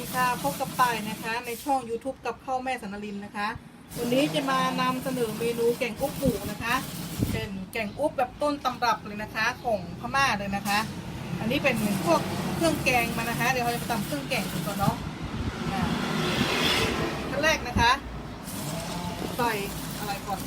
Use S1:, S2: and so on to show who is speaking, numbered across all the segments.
S1: ดีค่ะพบกับต่ายนะคะ ในช่อง YouTube กับข้าวแม่สันนลินนะคะ วันนี้จะมานำเสนอเมนูแกงอุ๊บหมูนะคะ เป็นแกงอุ๊บแบบต้นตำรับเลยนะคะ ของพม่าเลยนะคะ อันนี้เป็นพวกเครื่องแกงมานะคะ เดี๋ยวเราจะมาตำเครื่องแกงกันก่อนเนาะขั้นแรกนะคะใส่อะไรก่อน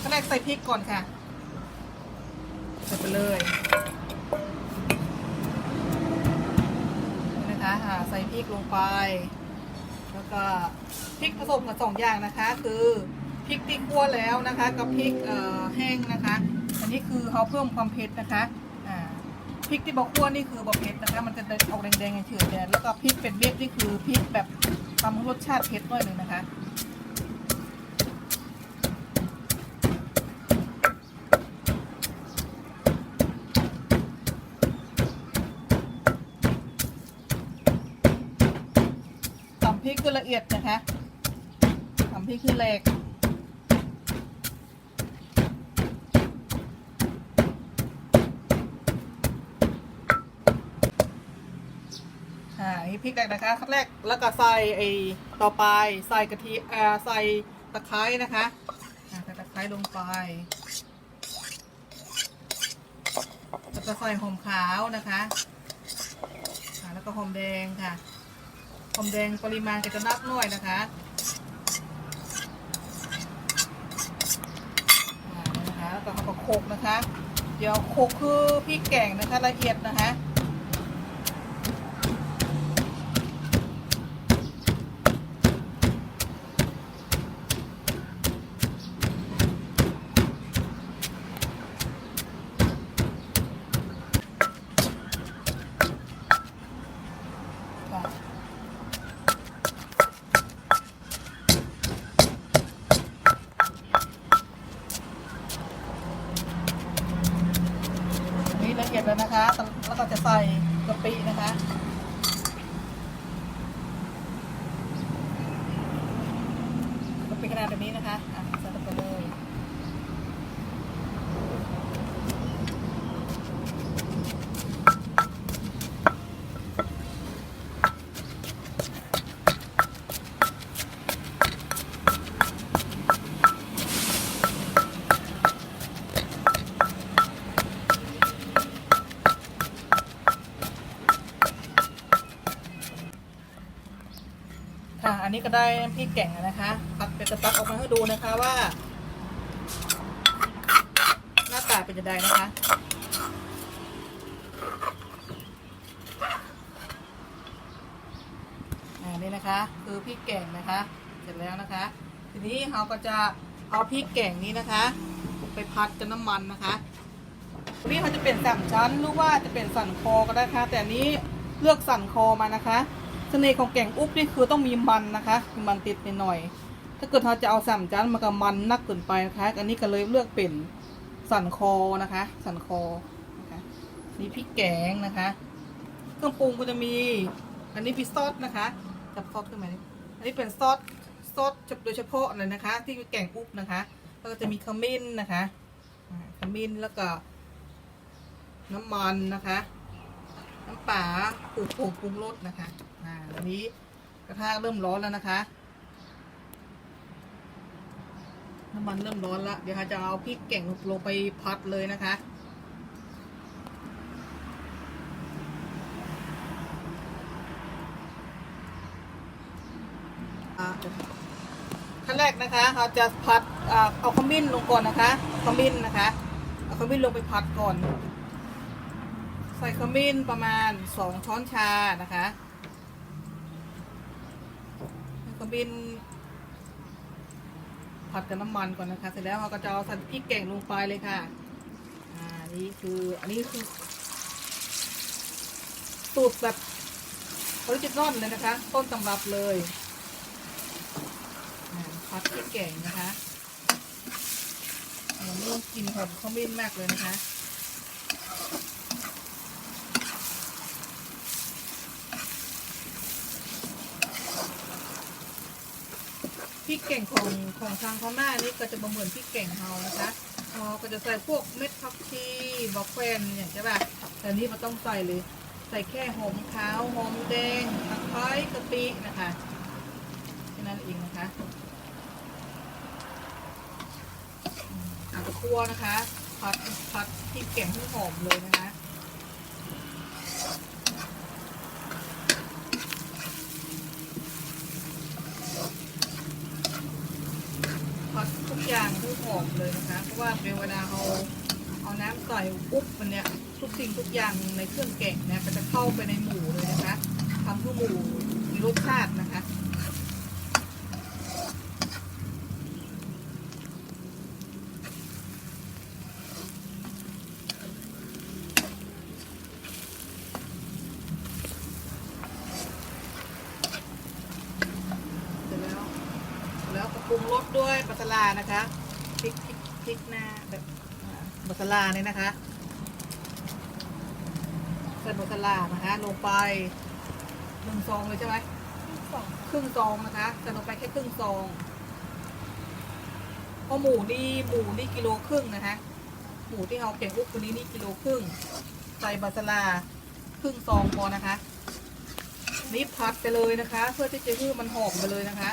S1: ขั้นแรกใส่พริกก่อนค่ะใส่ไปเลย นะคะใส่พริกลงไป แล้วก็พริกผสมกับสองอย่างนะคะ คือพริกที่คั่วแล้วนะคะ กับพริกแห้งนะคะ อันนี้คือเขาเพิ่มความเผ็ดนะคะพริกที่บอกคั่วนี่คือบอเผ็ดนะคะ มันจะออกแดงๆเฉยๆแต่แล้วก็พริกเป็ดเบ็ดนี่คือพริกแบบทำรสชาติเผ็ดด้วยหนึ่งนะคะำพริกคือละเอียดนะคะตำพริกคือแหลกอ่านี่พริกแหลกนะคะขั้นแรกแล้วก็ใส่ไอ้ต่อไปใส่กะทิอ่าใส่ตะไคร้นะคะอ่าใส่ตะไคร้ลงไปแล้วก็ใส่หอมขาวนะคะอ่าแล้วก็หอมแดงค่ะ หอมแดงปริมาณก็จะนับหน่วยนะคะนะคะแล้วก็เอามาโขกนะคะ เดี๋ยวโขกคือพริกแกงนะคะละเอียดนะคะ นี่ละเอียดแล้วนะคะ แล้วก็จะใส่กะปินะคะ กะปิขนาแบบนี้นะคะอะใส่ลงไปเลยค่ะ อันนี้ก็ได้พริกแกงนะคะตั ดเป็นจะตักออกมาให้ดูนะคะว่า หน้าตาเป็นจะไดนะคะอ่านี่นะคะ คือพริกแกงนะคะ เสร็จแล้วนะคะ ทีนี้เราก็จะเอาพริกแกงนี้นะคะ ไปพัดกับน้ำมันนะคะวันนี้เขาจะเป็นสามชั้นหรือว่าจะเป็นสันคอก็ได้ค่ะ แต่อันนี้เลือกสันคอมานะคะเสน่ห์ของแกงอุ๊บนี่คือต้องมีมันนะคะมีมันติดไปหน่อย ถ้าเกิดเราจะเอาสามชั้นมันก็มันนักเกินไปนะคะอันนี้ก็เลยเลือกเป็นสันคอนะคะ สันคอนะคะนี่พริกแกงนะคะ เครื่องปรุงก็จะมี อันนี้พิซซอสนะคะจับซอสขึ้นมาดิอันนี้เป็นซอสซอสโดยเฉพาะเลยนะคะ ที่แกงอุ๊บนะคะ แล้วก็จะมีขมิ้นนะคะขมิ้นแล้วก็น้ำมันนะคะ น้ำปลาปรุงผงปรุงรสนะคะอ่าอันนี้กระทะเริ่มร้อนแล้วนะคะ น้ำมันเริ่มร้อนแล้วเดี๋ยวเราจะเอาพริกแกงลงไปพัดเลยนะคะอ่าขั้นแรกนะคะเราจะพัดอ่าเอาขมิ้นลงก่อนนะคะขมิ้นนะคะเอาขมิ้นลงไปพัดก่อน ใส่ขมิ้นประมาณสองช้อนชานะคะขมิ้น ผัดกับน้ำมันก่อนนะคะ เสร็จแล้วเราก็จะเอาใส่พริกแกงลงไปเลยค่ะ อ่า นี่คือ อันนี้คือสูตรแบบออริจินอลเลยนะคะ ต้นตำรับเลยผัดพริกแกงนะคะอันนี้กลินหอมขมิ้นมากเลยนะคะ ริกเก่งของของทางพม่านี่ก็จะบ่เหมือนพริกเก่งเฮานะคะเราก็จะใส่พวกเม็ดผักชีบอกแควนอย่างใช่ป่ะแต่นี้มันต้องใส่เลย ใส่แค่หอมขาวหอมแดงตะไคร้กะปินะคะแค่นั้นเองนะคะอืมเอาไปคั่วนะคะผัดผัดพริกแกงให้หอมเลยนะคะ ผัดทุกอย่างให้หอมเลยนะคะ เพราะ ว่าเป็นเวลาเราเอาน้ำใส่ปุ๊บมันเนี่ยทุกสิ่งทุกอย่างในเครื่องแกงเนี่ยก็จะเข้าไปในหมูเลยนะคะทำให้หมูมีรสชาตินะคะเสร็จแล้วแล้วก็ปรุงรสด้วยปัสลานะคะพริกพริกพริกหน้าแบบอ่าปั สลาเนี่ยนะคะใส่ปัสลานะคะ ลงไปหนึ่งซองเลยใช่ไหมครึ่งซองนะคะใส่ลงไปแค่ครึ่งซองเพราะหมูนี่หมูนี่กิโลครึ่งนะคะ หมูที่เราเก็บอุบวันนี้นี่กิโลครึ่งใส่ปัสลาครึ่งซองพอนะคะนี่พัดไปเลยนะคะ เพื่อที่จะให้มันหอมไปเลยนะคะ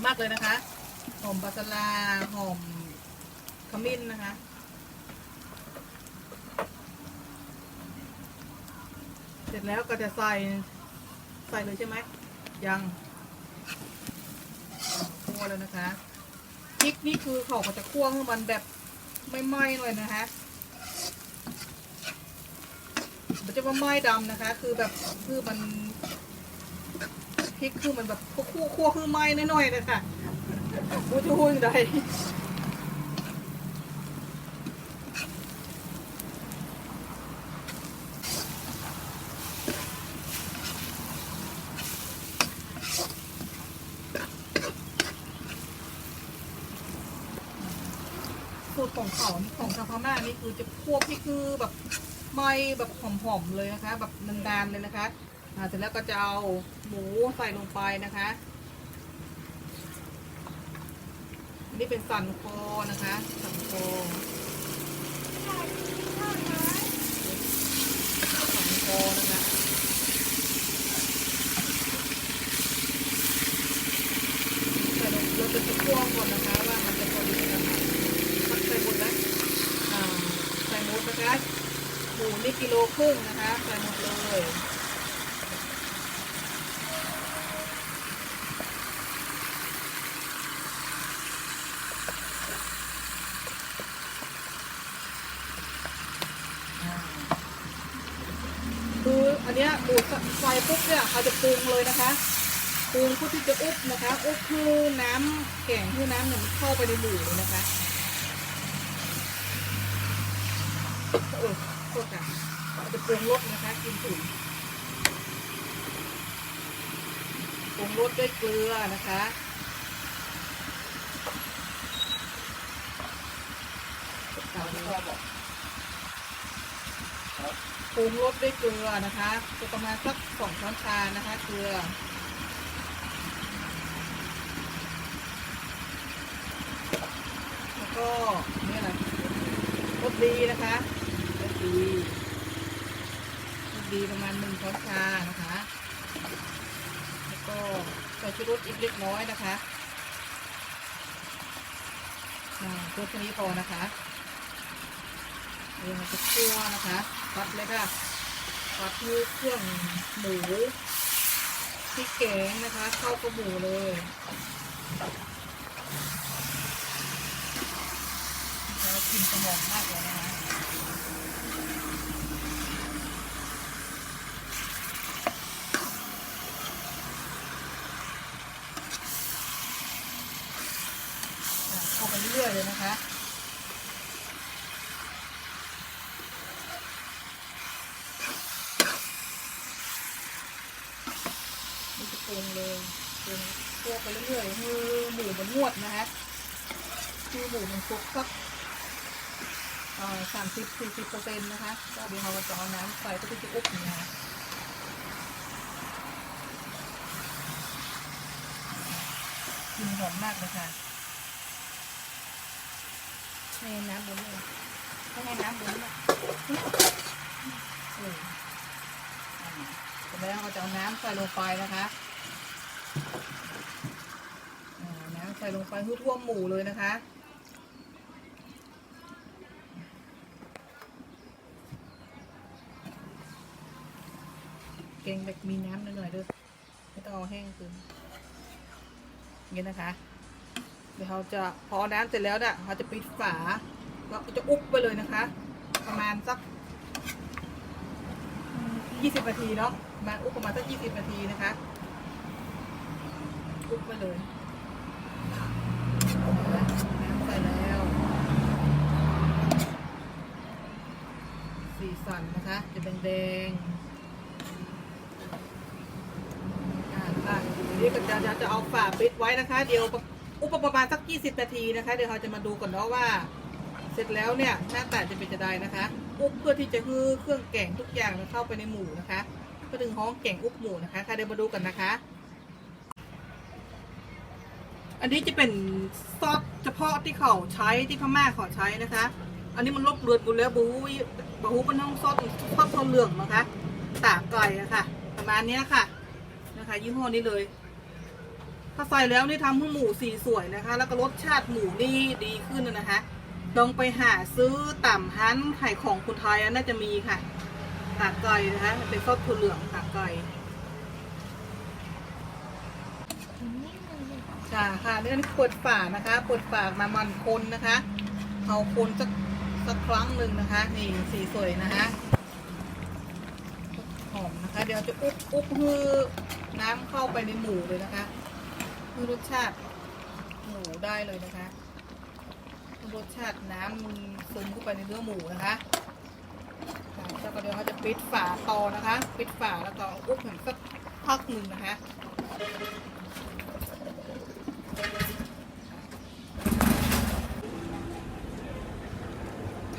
S1: มมากเลยนะคะหอมบาสลาหอมขมิ้นนะคะ เสร็จแล้วก็จะใส่ใส่เลยใช่ไหมยังคั่วแล้วนะคะพริกนี่คือเขาก็จะคั่วให้มันแบบไม่ไหม้หน่อยนะคะมันจะว่าไหม้ดำนะคะ คือแบบคือมัน พริกคือมันแบบคั่วคั่วคือไหม้น้อยๆเลยค่ะมูจะพูดยังไงสูตรของเขานี่ของทางพม่านี่คือจะคั่วพริกคือแบบไหม้แบบหอมๆเลยนะคะ แบบนานๆเลยนะคะ เสร็จแล้วก็จะเอาหมูใส่ลงไปนะคะอันนี้เป็นสันคอนะคะ สันคอสันคอนะคะแต่เราเราจะจะคั่วก่อนนะคะว่ามันจะพอดีนะคะใส่หมดนะใส่หมดนะคะหมูนี่กิโลครึ่งนะคะ ใส่หมดเลย คืออั นี้ยดูดไฟปุ๊บเนี่ยเขาจะปรุงเลยนะคะปรุงเพื่อที่จะอุบนะคะอุบคือน้ำแกงคือน้ำเนี่ยมันเข้าไปในหมูเลยนะคะเออโทษค่ะเราจะปรุงรสนะคะกินถึงปรุงรสด้วยเกลือนะคะเอาเลย ปรุงรสด้วยเกลือนะคะจะประมาณสักสองช้อนชานะคะเกลือ แล้วก็นี่อะไรรสดีนะคะรสดีรสดีประมาณหนึ่งช้อนชานะคะ แล้วก็ใส่ชูรสอีกเล็กน้อยนะคะอ่าตัวแค่นี้พอนะคะเดี๋ยวเราจะคั่วนะคะ ผัดเลยค่ะผัดมือเครื่องหมูพริกแกงนะคะ เข้ากับหมูเลยแล้วกลินจะหอมมากเลยนะคะอะเข้าไปเรื่อยๆเลยนะคะ มันจะปรุงเลยปรุงคั่วไปเรื่อยๆคือหมูมันงวดนะคะคือหมูมันสุกสักสามสิบสี่สิบเปอร์เซ็นต์นะคะ ก็เดี๋ยวเราจะเอาน้ำใส่ก็จะอุบอย่างนี้นะคะนกลินหอมมากเลยค่ะ
S2: ในน้ำบนเลยข้างในน้ำบนเลย
S1: เอออ่าเสร็จแล้วเราจะเอาน้ำใส่ลงไปนะคะอ่า น้ำใส่ลงไปให้ท่วมหมูเลยนะคะเก่งแบบมีน้ำหน่อยๆด้วยไม่ต้องเอาแห้งเกินอย่างนี้นะคะ เดี๋ยวเราจะพอน้ำเสร็จแล้วเนี่ยเราจะปิดฝาแล้วก็จะอุบไปเลยนะคะ ประมาณสักยี่สิบนาทีเนาะมาอุบประมาณสักยี่สิบนาทีนะคะ อุบไปเลยนะคะน้ำใส่แล้ว สีสันนะคะ จะแดงๆอ่าค่ะทีนี้ก็จะจะจะเอาฝาปิดไว้นะคะ เดี๋ยวอุปประมาณสัก 20 นาทีนะคะ เดี๋ยวเราจะมาดูก่อนเนาะว่า เสร็จแล้วเนี่ยหน้าตาจะเป็นจะได้นะคะ อุบเพื่อที่จะฮือเครื่องแกงทุกอย่างเข้าไปในหมูนะคะเพื่อถึงห้องแกงอุบหมูนะคะค่ะเดี๋ยวมาดูกันนะคะ อันนี้จะเป็นซอสเฉพาะที่เขาใช้ที่พม่าเขาใช้นะคะ อันนี้มันลบเลือนกูแล้วบูบะฮูเป็นห้องซอสซอสทองเหลืองนะคะตากไก่อะค่ะ ประมาณนี้ค่ะนะคะ ยี่ห้อนี้เลย ถ้าใส่แล้วนี่ทำให้หมูสีสวยนะคะ แล้วก็รสชาติหมูนี่ดีขึ้นนะคะลองไปหาซื้อต่ำฮันไข่ของคุณไทยน่าจะมีค่ะตากไก่นะคะเป็นซอสถั่วเหลืองตากไก่ ค่ะค่ะเรื่องเปิดฝานะคะเปิดฝามามันคนนะคะเอาคนสักสักครั้งหนึ่งนะคะ นี่สีสวยนะคะหอมนะคะ เดี๋ยวจะอุบอุบฮือน้ำเข้าไปในหมูเลยนะคะคือรสชาติหมูได้เลยนะคะรสชาติน้ำมันซึมเข้าไปในเนื้อหมูนะคะค่ะแล้วก็เดี๋ยวเขาจะปิดฝาต่อนะคะ ปิดฝาแล้วก็อุบถึงสักพักหนึ่งนะคะ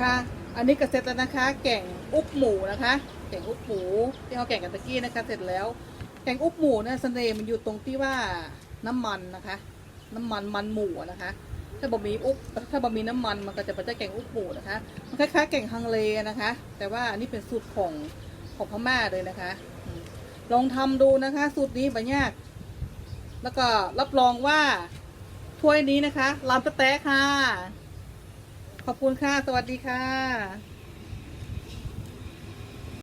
S1: คะ อันนี้ก็เสร็จแล้วนะคะ แกงอุบหมูนะคะ แกงอุบหมูที่เราแกงกันตะกี้นะคะ เสร็จแล้ว แกงอุบหมูเนี่ยเสน่ห์มันอยู่ตรงที่ว่าน้ำมันนะคะ น้ำมันมันหมูนะคะ ถ้าบะหมี่อุบถ้าบะหมี่น้ำมันมันก็จะเป็นแกงอุบหมูนะคะ มันคล้ายๆแกงฮังเลนะคะ แต่ว่าอันนี้เป็นสูตรของของพม่าเลยนะคะ ลองทำดูนะคะ สูตรนี้บัยาก แล้วก็รับรองว่าถ้วยนี้นะคะลำสะแต๊ะค่ะ ขอบคุณค่ะ สวัสดีค่ะ